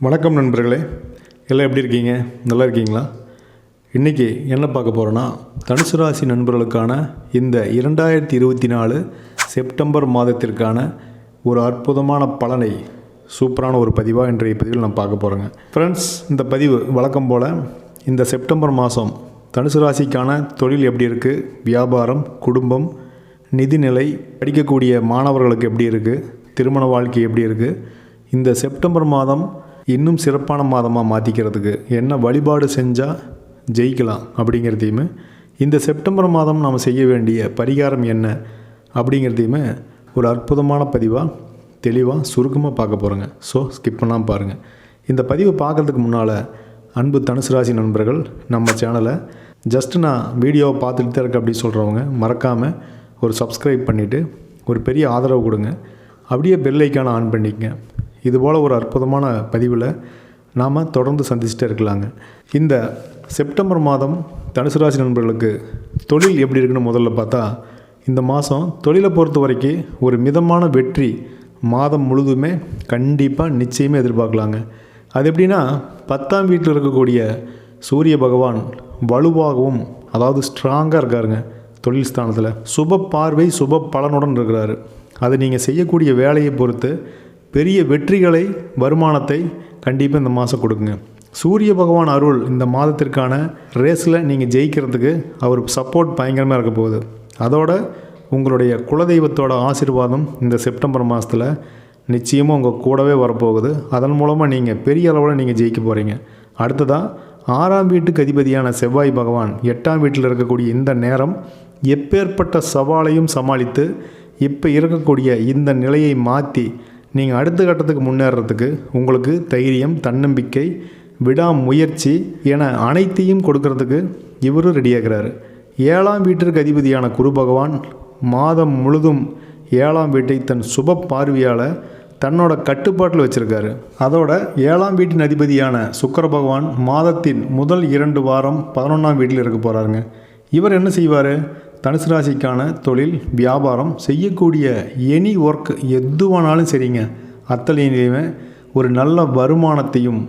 வணக்கம் நண்பர்களே. எல்லாம் எப்படி இருக்கீங்க? நல்லா இருக்கீங்களா? இன்றைக்கி என்ன பார்க்க போகிறோன்னா தனுசு ராசி நண்பர்களுக்கான இந்த இரண்டாயிரத்தி இருபத்தி நாலு செப்டம்பர் மாதத்திற்கான ஒரு அற்புதமான பலனை சூப்பரான ஒரு பதிவாக இன்றைய பதிவில் நான் பார்க்க போகிறேங்க ஃப்ரெண்ட்ஸ் இந்த பதிவு வழக்கம் போல் இந்த செப்டம்பர் மாதம் தனுசு ராசிக்கான தொழில் எப்படி இருக்குது வியாபாரம் குடும்பம் நிதிநிலை படிக்கக்கூடிய மாணவர்களுக்கு எப்படி இருக்குது திருமண வாழ்க்கை எப்படி இருக்குது இந்த செப்டம்பர் மாதம் இன்னும் சிறப்பான மாதமாக மாற்றிக்கிறதுக்கு என்ன வழிபாடு செஞ்சால் ஜெயிக்கலாம் அப்படிங்கிறதையுமே இந்த செப்டம்பர் மாதம் நாம் செய்ய வேண்டிய பரிகாரம் என்ன அப்படிங்கிறதையுமே ஒரு அற்புதமான பதிவாக தெளிவாக சுருக்கமாக பார்க்க போகிறோங்க ஸோ ஸ்கிப் பண்ணாமல் பாருங்கள் இந்த பதிவை பார்க்குறதுக்கு முன்னால் அன்பு தனுசு ராசி நண்பர்கள் நம்ம சேனலை ஜஸ்ட் நான் வீடியோவை பார்த்துட்டு தான் இருக்க அப்படின்னு சொல்கிறவங்க மறக்காமல் ஒரு சப்ஸ்கிரைப் பண்ணிவிட்டு ஒரு பெரிய ஆதரவு கொடுங்க. அப்படியே பெல் ஐக்கானை ஆன் பண்ணிக்கங்க. இதுபோல் ஒரு அற்புதமான பதிவில் நாம் தொடர்ந்து சந்திச்சுட்டே இருக்கலாங்க. இந்த செப்டம்பர் மாதம் தனுசு ராசி நண்பர்களுக்கு தொழில் எப்படி இருக்குன்னு முதல்ல பார்த்தா இந்த மாதம் தொழிலை பொறுத்த வரைக்கும் ஒரு மிதமான வெற்றி மாதம் முழுதுமே கண்டிப்பாக நிச்சயமே எதிர்பார்க்கலாங்க. அது எப்படின்னா பத்தாம் வீட்டில் இருக்கக்கூடிய சூரிய பகவான் வலுவாகவும் அதாவது ஸ்ட்ராங்காக இருக்காருங்க தொழில் ஸ்தானத்தில். சுப பார்வை சுப பலனுடன் இருக்கிறாரு. அது நீங்கள் செய்யக்கூடிய வேலையை பொறுத்து பெரிய வெற்றிகளை வருமானத்தை கண்டிப்பாக இந்த மாதம் கொடுக்குங்க. சூரிய பகவான் அருள் இந்த மாதத்திற்கான ரேஸில் நீங்கள் ஜெயிக்கிறதுக்கு அவர் சப்போர்ட் பயங்கரமாக இருக்க போகுது. அதோட உங்களுடைய குலதெய்வத்தோட ஆசீர்வாதம் இந்த செப்டம்பர் மாதத்தில் நிச்சயமாக உங்கள் கூடவே வரப்போகுது. அதன் மூலமாக நீங்கள் பெரிய அளவில் நீங்கள் ஜெயிக்க போகிறீங்க அடுத்ததாக ஆறாம் வீட்டுக்கு அதிபதியான செவ்வாய் பகவான் எட்டாம் வீட்டில் இருக்கக்கூடிய இந்த நேரம் எப்பேற்பட்ட சவாலையும் சமாளித்து இப்போ இருக்கக்கூடிய இந்த நிலையை மாற்றி நீங்கள் அடுத்த கட்டத்துக்கு முன்னேறதுக்கு உங்களுக்கு தைரியம் தன்னம்பிக்கை விடாமுயற்சி என அனைத்தையும் கொடுக்கறதுக்கு இவரும் ரெடியாகிறாரு ஏழாம் வீட்டிற்கு அதிபதியான குரு பகவான் மாதம் முழுதும் ஏழாம் வீட்டை தன் சுப பார்வையால் தன்னோட கட்டுப்பாட்டில் வச்சுருக்காரு. அதோட ஏழாம் வீட்டின் அதிபதியான சுக்கர பகவான் மாதத்தின் முதல் இரண்டு வாரம் பதினொன்றாம் வீட்டில் இருக்க போகிறாருங்க இவர் என்ன செய்வார்? தனுசு ராசிக்கான தொழில் வியாபாரம் செய்யக்கூடிய எனி ஒர்க் எதுவானாலும் சரிங்க அத்தனையுமே ஒரு நல்ல வருமானத்தையும்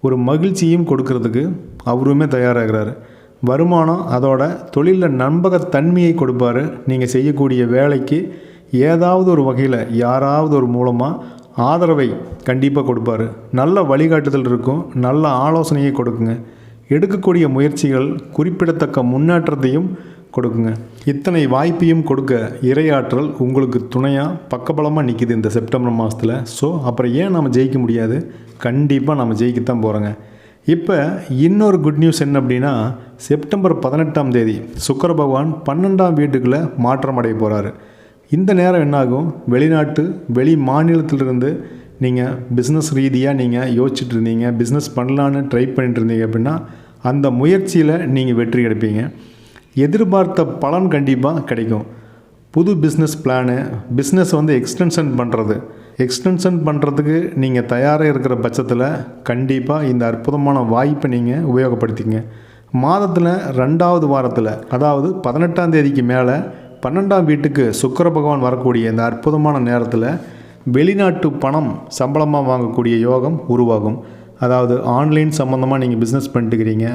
ஒரு மகிழ்ச்சியும் கொடுக்கறதுக்கு அவருமே தயாராகிறாரு. வருமானம் அதோட தொழிலில் நம்பகத்தன்மையை கொடுப்பாரு. நீங்கள் செய்யக்கூடிய வேலைக்கு ஏதாவது ஒரு வகையில் யாராவது ஒரு மூலமாக ஆதரவை கண்டிப்பாக கொடுப்பாரு. நல்ல வழிகாட்டுதல் இருக்கும். நல்ல ஆலோசனையை கொடுக்குங்க. எடுக்கக்கூடிய முயற்சிகள் குறிப்பிடத்தக்க முன்னேற்றத்தையும் கொடுக்குங்க. இத்தனை வாய்ப்பையும் கொடுக்க இரையாற்றல் உங்களுக்கு துணையாக பக்கபலமாக நிற்கிது இந்த செப்டம்பர் மாதத்தில் ஸோ அப்புறம் ஏன் நம்ம ஜெயிக்க முடியாது? கண்டிப்பாக நம்ம ஜெயிக்கத்தான் போகிறோங்க இப்போ இன்னொரு குட் நியூஸ் என்ன அப்படின்னா செப்டம்பர் பதினெட்டாம் தேதி சுக்கர பகவான் பன்னெண்டாம் வீட்டுக்குள்ளே மாற்றம் அடைய போகிறாரு இந்த நேரம் என்னாகும்? வெளிநாட்டு வெளி மாநிலத்திலிருந்து நீங்கள் பிஸ்னஸ் ரீதியாக நீங்கள் யோசிச்சுட்டு இருந்தீங்க பிஸ்னஸ் பண்ணலான்னு ட்ரை பண்ணிட்டு இருந்தீங்க அப்படின்னா அந்த முயற்சியில் நீங்கள் வெற்றி கிடைப்பீங்க எதிர்பார்த்த பலன் கண்டிப்பாக கிடைக்கும். புது பிஸ்னஸ் பிளானு பிஸ்னஸ் வந்து எக்ஸ்டென்ஷன் பண்ணுறது எக்ஸ்டென்ஷன் பண்ணுறதுக்கு நீங்கள் தயாராக இருக்கிற பட்சத்தில் கண்டிப்பாக இந்த அற்புதமான வாய்ப்பை நீங்கள் உபயோகப்படுத்திங்க மாதத்தில் ரெண்டாவது வாரத்தில் அதாவது பதினெட்டாம் தேதிக்கு மேலே பன்னெண்டாம் வீட்டுக்கு சுக்கர பகவான் வரக்கூடிய இந்த அற்புதமான நேரத்தில் வெளிநாட்டு பணம் சம்பளமாக வாங்கக்கூடிய யோகம் உருவாகும். அதாவது ஆன்லைன் சம்மந்தமாக நீங்கள் பிஸ்னஸ் பண்ணிட்டுக்கிறீங்க.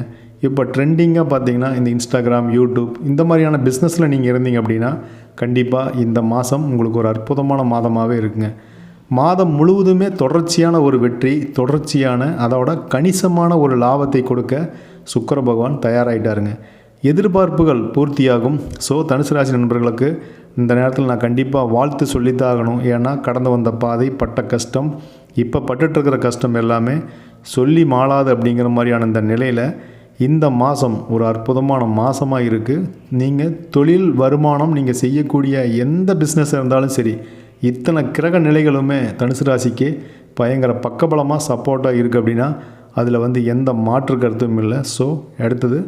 இப்போ ட்ரெண்டிங்காக பார்த்தீங்கன்னா இந்த இன்ஸ்டாகிராம் யூடியூப் இந்த மாதிரியான பிஸ்னஸில் நீங்கள் இருந்தீங்க அப்படின்னா கண்டிப்பாக இந்த மாதம் உங்களுக்கு ஒரு அற்புதமான மாதமாகவே இருக்குங்க. மாதம் முழுவதுமே தொடர்ச்சியான ஒரு வெற்றி தொடர்ச்சியான அதோட கணிசமான ஒரு லாபத்தை கொடுக்க சுக்கர பகவான் தயாராகிட்டாருங்க எதிர்பார்ப்புகள் பூர்த்தியாகும். ஸோ தனுசு ராசி நண்பர்களுக்கு இந்த நேரத்தில் நான் கண்டிப்பாக வாழ்த்து சொல்லித்தான் ஆகணும் ஏன்னா கடந்து வந்த பாதை பட்ட கஷ்டம் இப்போ பட்டுட்ருக்கிற கஷ்டம் எல்லாமே சொல்லி மாளாது அப்படிங்கிற மாதிரியான இந்த நிலையில் இந்த மாதம் ஒரு அற்புதமான மாதமாக இருக்குது நீங்கள் தொழில் வருமானம் நீங்கள் செய்யக்கூடிய எந்த பிஸ்னஸ் இருந்தாலும் சரி இத்தனை கிரக நிலைகளுமே தனுசு ராசிக்கு பயங்கர பக்கபலமாக சப்போர்ட்டாக இருக்குது அப்படின்னா அதில் வந்து எந்த மாற்று கருத்தும் இல்லை. ஸோ அடுத்தது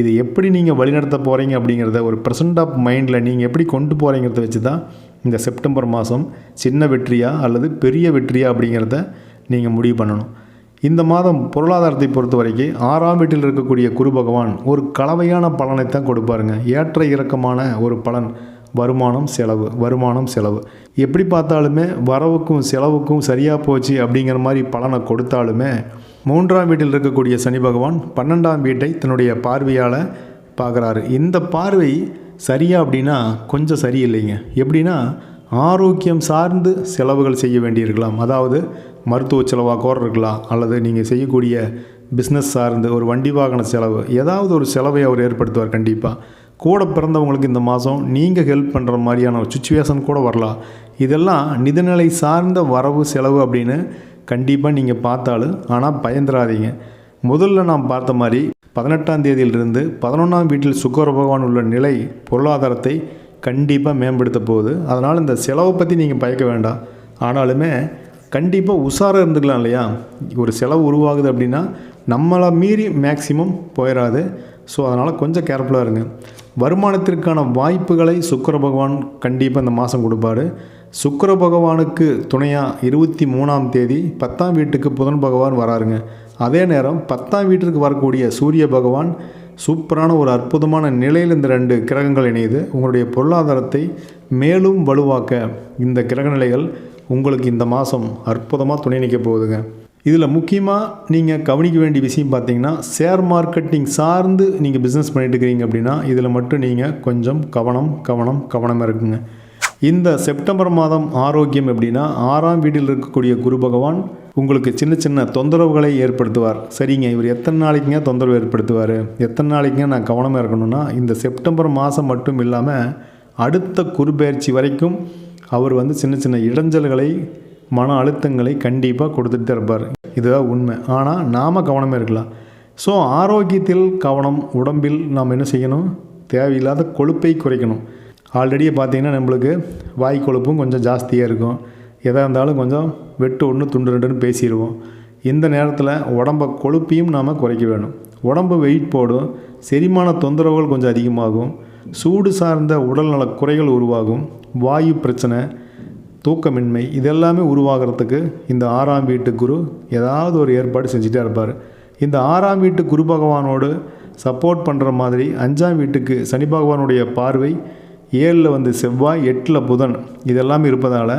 இது எப்படி நீங்கள் வழிநடத்த போகிறீங்க அப்படிங்கிறத ஒரு ப்ரெசன்ட் ஆஃப் மைண்டில் நீங்கள் எப்படி கொண்டு போகிறீங்கிறத வச்சு தான் இந்த செப்டம்பர் மாதம் சின்ன வெற்றியா அல்லது பெரிய வெற்றியா அப்படிங்கிறத நீங்கள் முடிவு பண்ணணும். இந்த மாதம் பொருளாதாரத்தை பொறுத்த வரைக்கும் ஆறாம் வீட்டில் இருக்கக்கூடிய குரு பகவான் ஒரு கலவையான பலனை தான் கொடுப்பாருங்க. ஏற்ற இறக்கமான ஒரு பலன். வருமானம் செலவு வருமானம் செலவு. எப்படி பார்த்தாலுமே வரவுக்கும் செலவுக்கும் சரியாக போச்சு அப்படிங்கிற மாதிரி பலனை கொடுத்தாலுமே மூன்றாம் வீட்டில் இருக்கக்கூடிய சனி பகவான் பன்னெண்டாம் வீட்டை தன்னுடைய பார்வையால் பார்க்குறாரு. இந்த பார்வை சரியா அப்படின்னா கொஞ்சம் சரியில்லைங்க. எப்படின்னா ஆரோக்கியம் சார்ந்து செலவுகள் செய்ய வேண்டியிருக்கலாம். அதாவது மருத்துவ செலவாக கூட இருக்கலாம் அல்லது நீங்கள் செய்யக்கூடிய பிஸ்னஸ் சார்ந்து ஒரு வண்டி வாகன செலவு ஏதாவது ஒரு செலவை அவர் ஏற்படுத்துவார் கண்டிப்பாக கூட பிறந்தவங்களுக்கு இந்த மாதம் நீங்கள் ஹெல்ப் பண்ணுற மாதிரியான ஒரு சுச்சுவேஷன் கூட வரலாம். இதெல்லாம் நிதிநிலை சார்ந்த வரவு செலவு அப்படின்னு கண்டிப்பாக நீங்கள் பார்த்தாலும் ஆனால் பயந்துராதீங்க. முதல்ல நாம் பார்த்த மாதிரி பதினெட்டாம் தேதியிலிருந்து பதினொன்றாம் வீட்டில் சுக்கர பகவான் உள்ள நிலை பொருளாதாரத்தை கண்டிப்பாக மேம்படுத்த போகுது. அதனால் இந்த செலவை பற்றி நீங்கள் பயக்க வேண்டாம். ஆனாலுமே கண்டிப்பாக உஷாராக இருந்துக்கலாம் இல்லையா? ஒரு செலவு உருவாகுது அப்படின்னா நம்மளை மீறி மேக்சிமம் போயிடாது ஸோ அதனால் கொஞ்சம் கேர்ஃபுல்லாக இருங்க. வருமானத்திற்கான வாய்ப்புகளை சுக்கிர பகவான் கண்டிப்பாக இந்த மாதம் கொடுப்பாரு. சுக்கிர பகவானுக்கு துணையாக இருபத்தி மூணாம் தேதி பத்தாம் வீட்டுக்கு புதன் பகவான் வராருங்க. அதே நேரம் பத்தாம் வீட்டிற்கு வரக்கூடிய சூரிய பகவான் சூப்பரான ஒரு அற்புதமான நிலையில் இந்த ரெண்டு கிரகங்கள் இணையுது. உங்களுடைய பொருளாதாரத்தை மேலும் வலுவாக்க இந்த கிரக நிலைகள் உங்களுக்கு இந்த மாதம் அற்புதமாக துணை நிற்க போகுதுங்க. இதில் முக்கியமாக நீங்கள் கவனிக்க வேண்டிய விஷயம் பார்த்தீங்கன்னா ஷேர் மார்க்கெட்டிங் சார்ந்து நீங்கள் பிஸ்னஸ் பண்ணிட்டு இருக்கிறீங்க அப்படின்னா இதில் மட்டும் நீங்கள் கொஞ்சம் கவனம் கவனம் கவனமாக இருக்குங்க. இந்த செப்டம்பர் மாதம் ஆரோக்கியம் எப்படின்னா ஆறாம் வீட்டில் இருக்கக்கூடிய குரு பகவான் உங்களுக்கு சின்ன சின்ன தொந்தரவுகளை ஏற்படுத்துவார். சரிங்க இவர் எத்தனை நாளைக்குங்க தொந்தரவு ஏற்படுத்துவார்? எத்தனை நாளைக்குங்க நான் கவனமாக இருக்கணும்னா இந்த செப்டம்பர் மாதம் மட்டும் இல்லாமல் அடுத்த குருபெயர்ச்சி வரைக்கும் அவர் வந்து சின்ன சின்ன இடைஞ்சல்களை மன அழுத்தங்களை கண்டிப்பாக கொடுத்துட்டு தான் இருப்பார். இதுதான் உண்மை. ஆனால் நாம் கவனமாக இருக்கலாம். ஸோ ஆரோக்கியத்தில் கவனம் உடம்பில் நாம் என்ன செய்யணும்? தேவையில்லாத கொழுப்பை குறைக்கணும். ஆல்ரெடியே பார்த்தீங்கன்னா நம்மளுக்கு வாய் கொழுப்பும் கொஞ்சம் ஜாஸ்தியாக இருக்கும். எதாக இருந்தாலும் கொஞ்சம் வெட்டு ஒன்று துண்டு ரெண்டுன்னு பேசிடுவோம். இந்த நேரத்தில் உடம்ப கொழுப்பையும் நாம் குறைக்க வேணும். உடம்பு வெயிட் போடும். செரிமான தொந்தரவுகள் கொஞ்சம் அதிகமாகும். சூடு சார்ந்த உடல்நல குறைகள் உருவாகும். வாயு பிரச்சனை தூக்கமின்மை இதெல்லாமே உருவாகிறதுக்கு இந்த ஆறாம் வீட்டு குரு ஏதாவது ஒரு ஏற்பாடு செஞ்சுட்டே இருப்பார். இந்த ஆறாம் வீட்டு குரு பகவானோடு சப்போர்ட் பண்ணுற மாதிரி அஞ்சாம் வீட்டுக்கு சனி பகவானுடைய பார்வை ஏழில் வந்து செவ்வாய் எட்டில் புதன். இதெல்லாமே இருப்பதால்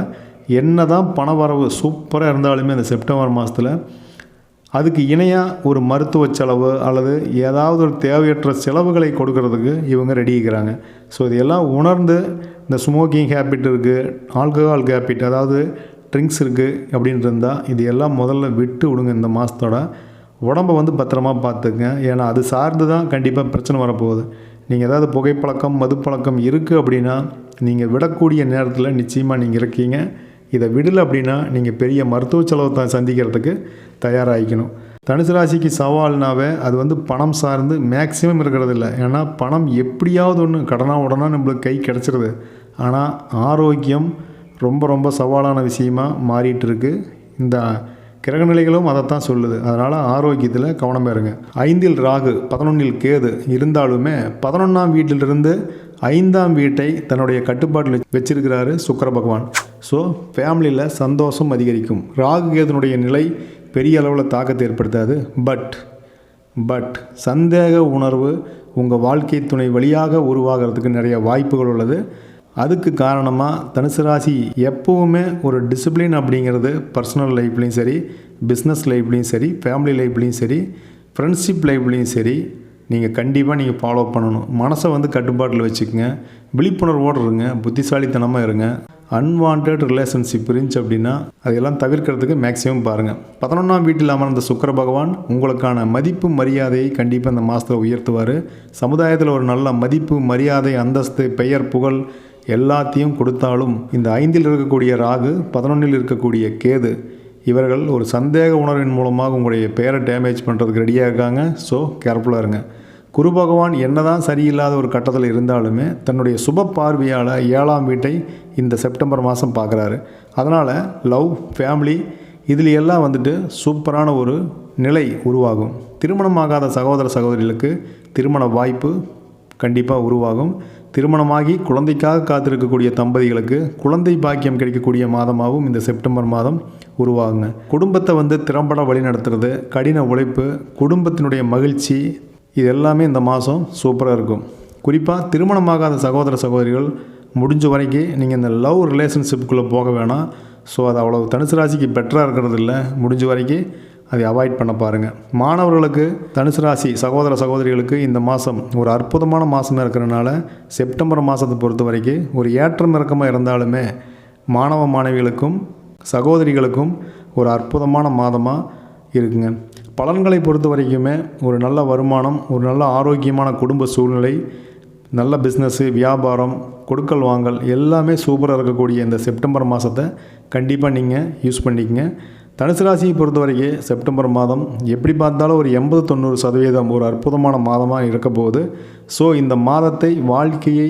என்ன தான் பணவரவு சூப்பராக இருந்தாலுமே அந்த செப்டம்பர் மாதத்தில் அதுக்கு இணையாக ஒரு மருத்துவ செலவு அல்லது ஏதாவது ஒரு தேவையற்ற செலவுகளை கொடுக்கறதுக்கு இவங்க ரெடி இருக்கிறாங்க ஸோ இதெல்லாம் உணர்ந்து இந்த ஸ்மோக்கிங் ஹேபிட் இருக்குது ஆல்கஹால் ஹேபிட் அதாவது ட்ரிங்க்ஸ் இருக்குது அப்படின்னு இருந்தால் இது எல்லாம் முதல்ல விட்டு விடுங்க இந்த மாதத்தோட உடம்பை வந்து பத்திரமா பார்த்துக்குங்க. ஏன்னா அது சார்ந்து தான் கண்டிப்பாக பிரச்சனை வரப்போகுது. நீங்கள் ஏதாவது புகைப்பழக்கம் மதுப்பழக்கம் இருக்குது அப்படின்னா நீங்கள் விடக்கூடிய நேரத்தில் நிச்சயமாக நீங்கள் இருக்கீங்க. இதை விடலை அப்படின்னா நீங்கள் பெரிய மருத்துவ செலவு தான் சந்திக்கிறதுக்கு தயாராகிக்கணும். தனுசு ராசிக்கு சவால்னாவே அது வந்து பணம் சார்ந்து மேக்சிமம் இருக்கிறது இல்லை ஏன்னா பணம் எப்படியாவது ஒன்று கடனா உடனே நம்மளுக்கு கை கிடச்சிருது. ஆனால் ஆரோக்கியம் ரொம்ப ரொம்ப சவாலான விஷயமாக மாறிட்டுருக்கு இந்த கிரகநிலைகளும் அதைத்தான் சொல்லுது. அதனால் ஆரோக்கியத்தில் கவனம் இருங்க ஐந்தில் ராகு பதினொன்றில் கேது இருந்தாலுமே பதினொன்றாம் வீட்டிலிருந்து ஐந்தாம் வீட்டை தன்னுடைய கட்டுப்பாட்டில் வச்சிருக்கிறாரு சுக்கர பகவான். ஸோ ஃபேமிலியில் சந்தோஷம் அதிகரிக்கும். ராகு கேதுனுடைய நிலை பெரிய அளவில் தாக்கத்தை ஏற்படுத்தாது. பட் பட் சந்தேக உணர்வு உங்கள் வாழ்க்கை துணை வழியாக உருவாகிறதுக்கு நிறைய வாய்ப்புகள் உள்ளது. அதுக்கு காரணமாக தனுசு ராசி எப்போவுமே ஒரு டிசிப்ளின் அப்படிங்கிறது பர்சனல் லைஃப்லேயும் சரி பிஸ்னஸ் லைஃப்லேயும் சரி ஃபேமிலி லைஃப்லேயும் சரி ஃப்ரெண்ட்ஷிப் லைஃப்லேயும் சரி நீங்கள் கண்டிப்பாக நீங்கள் ஃபாலோ பண்ணணும். மனசை வந்து கட்டுப்பாட்டில் வச்சுக்கோங்க. விழிப்புணர்வோடு இருங்க. புத்திசாலித்தனமாக இருங்க. அன்வான்ட் ரிலேஷன்ஷிப் இருந்துச்சு அப்படின்னா அதையெல்லாம் தவிர்க்கிறதுக்கு மேக்ஸிமம் பாருங்கள் பதினொன்றாம் வீட்டில் அமர்ந்த சுக்கர பகவான் உங்களுக்கான மதிப்பு மரியாதையை கண்டிப்பாக இந்த மாதத்தில் உயர்த்துவார். சமுதாயத்தில் ஒரு நல்ல மதிப்பு மரியாதை அந்தஸ்து பெயர் புகழ் எல்லாத்தையும் கொடுத்தாலும் இந்த ஐந்தில் இருக்கக்கூடிய ராகு பதினொன்றில் இருக்கக்கூடிய கேது இவர்கள் ஒரு சந்தேக உணர்வின் மூலமாக உங்களுடைய பெயரை டேமேஜ் பண்ணுறதுக்கு ரெடியாக இருக்காங்க. ஸோ கேர்ஃபுல்லாக இருங்க. குரு பகவான் என்னதான் சரியில்லாத ஒரு கட்டத்தில் இருந்தாலுமே தன்னுடைய சுப பார்வையால் ஏழாம் வீட்டை இந்த செப்டம்பர் மாதம் பார்க்குறாரு. அதனால் லவ் ஃபேமிலி இதில் எல்லாம் வந்துட்டு சூப்பரான ஒரு நிலை உருவாகும். திருமணமாகாத சகோதர சகோதரிகளுக்கு திருமண வாய்ப்பு கண்டிப்பாக உருவாகும். திருமணமாகி குழந்தைக்காக காத்திருக்கக்கூடிய தம்பதிகளுக்கு குழந்தை பாக்கியம் கிடைக்கக்கூடிய மாதமாகவும் இந்த செப்டம்பர் மாதம் உருவாகுங்க. குடும்பத்தை வந்து திறம்பட வழிநடத்துறது கடின உழைப்பு குடும்பத்தினுடைய மகிழ்ச்சி இது எல்லாமே இந்த மாதம் சூப்பராக இருக்கும். குறிப்பாக திருமணமாகாத சகோதர சகோதரிகள் முடிஞ்ச வரைக்கும் நீங்கள் இந்த லவ் ரிலேஷன்ஷிப்புக்குள்ளே போக வேணாம். ஸோ அது அவ்வளோ தனுசு ராசிக்கு பெட்டராக இருக்கிறது இல்லை. முடிஞ்ச வரைக்கும் அதை அவாய்ட் பண்ண பாருங்கள் மாணவர்களுக்கு தனுசு ராசி சகோதர சகோதரிகளுக்கு இந்த மாதம் ஒரு அற்புதமான மாதமாக இருக்கிறனால செப்டம்பர் மாதத்தை பொறுத்த வரைக்கும் ஒரு ஏற்றம் இறக்கமாக இருந்தாலுமே மாணவ மாணவிகளுக்கும் சகோதரிகளுக்கும் ஒரு அற்புதமான மாதமாக இருக்குங்க. பலன்களை பொறுத்த வரைக்குமே ஒரு நல்ல வருமானம் ஒரு நல்ல ஆரோக்கியமான குடும்ப சூழ்நிலை நல்ல பிஸ்னஸ்ஸு வியாபாரம் கொடுக்கல் வாங்கல் எல்லாமே சூப்பராக இருக்கக்கூடிய இந்த செப்டம்பர் மாதத்தை கண்டிப்பாக நீங்கள் யூஸ் பண்ணிக்கங்க. தனுசு ராசியை பொறுத்த வரைக்கும் செப்டம்பர் மாதம் எப்படி பார்த்தாலும் ஒரு எண்பது தொண்ணூறு சதவீதம் ஒரு அற்புதமான மாதமாக இருக்க போகுது. ஸோ இந்த மாதத்தை வாழ்க்கையை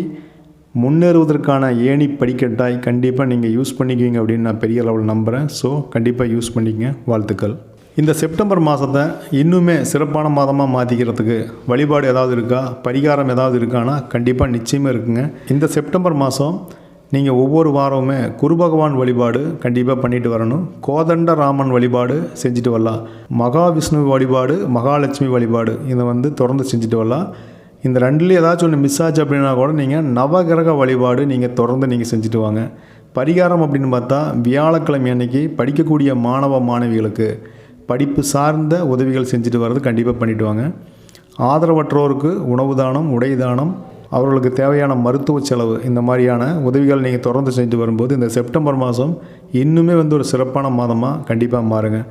முன்னேறுவதற்கான ஏணி படிக்கட்டாய் கண்டிப்பாக நீங்கள் யூஸ் பண்ணிக்குவீங்க அப்படின்னு நான் பெரிய அளவில் நம்புகிறேன் ஸோ கண்டிப்பாக யூஸ் பண்ணிக்கங்க. வாழ்த்துக்கள். இந்த செப்டம்பர் மாதத்தை இன்னுமே சிறப்பான மாதமாக மாற்றிக்கிறதுக்கு வழிபாடு ஏதாவது இருக்கா? பரிகாரம் ஏதாவது இருக்கானா? கண்டிப்பாக நிச்சயமாக இருக்குங்க. இந்த செப்டம்பர் மாதம் நீங்கள் ஒவ்வொரு வாரமுமே குரு பகவான் வழிபாடு கண்டிப்பாக பண்ணிட்டு வரணும். கோதண்ட ராமன் வழிபாடு செஞ்சுட்டு வரலாம். மகாவிஷ்ணு வழிபாடு மகாலட்சுமி வழிபாடு இதை வந்து தொடர்ந்து செஞ்சுட்டு வரலாம். இந்த ரெண்டுலேயும் ஏதாச்சும் ஒன்று மிஸ் ஆச்சு அப்படின்னா கூட நீங்கள் நவகிரக வழிபாடு நீங்கள் தொடர்ந்து நீங்கள் செஞ்சுட்டு வாங்க. பரிகாரம் அப்படின்னு பார்த்தா வியாழக்கிழமை அன்னைக்கு படிக்கக்கூடிய மாணவ மாணவிகளுக்கு படிப்பு சார்ந்த உதவிகள் செஞ்சுட்டு வர்றது கண்டிப்பாக பண்ணிவிட்டு வாங்க. ஆதரவற்றோருக்கு உணவு தானம் உடை தானம் அவர்களுக்கு தேவையான மருத்துவ செலவு இந்த மாதிரியான உதவிகள் நீங்கள் தொடர்ந்து செஞ்சு வரும்போது இந்த செப்டம்பர் மாதம் இன்னுமே வந்து ஒரு சிறப்பான மாதமாக கண்டிப்பாக மாறுங்க.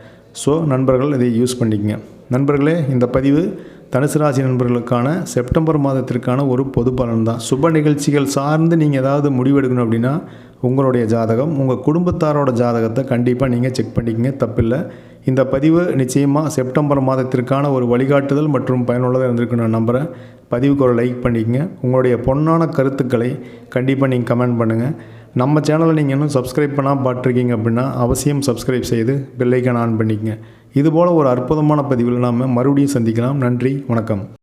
ஸோ நண்பர்கள் இதை யூஸ் பண்ணிக்கங்க. நண்பர்களே இந்த பதிவு தனுசு ராசி நண்பர்களுக்கான செப்டம்பர் மாதத்திற்கான ஒரு பொது பலன் தான். சுப நிகழ்ச்சிகள் சார்ந்து நீங்கள் ஏதாவது முடிவெடுக்கணும் அப்படின்னா உங்களுடைய ஜாதகம் உங்கள் குடும்பத்தாரோட ஜாதகத்தை கண்டிப்பாக நீங்கள் செக் பண்ணிக்கங்க. தப்பில்லை. இந்த பதிவு நிச்சயமாக செப்டம்பர் மாதத்திற்கான ஒரு வழிகாட்டுதல் மற்றும் பயனுள்ளதாக இருந்திருக்குன்னு நான் நம்புகிறேன் பதிவுக்கு லைக் பண்ணிக்கங்க. உங்களுடைய பொன்னான கருத்துக்களை கண்டிப்பாக நீங்கள் கமெண்ட் பண்ணுங்கள் நம்ம சேனலை நீங்கள் இன்னும் சப்ஸ்கிரைப் பண்ணால் பார்த்துருக்கீங்க அப்படின்னா அவசியம் சப்ஸ்கிரைப் செய்து பெல்லைக்கான் ஆன் பண்ணிக்கங்க. இதுபோல் ஒரு அற்புதமான பதிவில் நாம் மறுபடியும் சந்திக்கலாம். நன்றி வணக்கம்.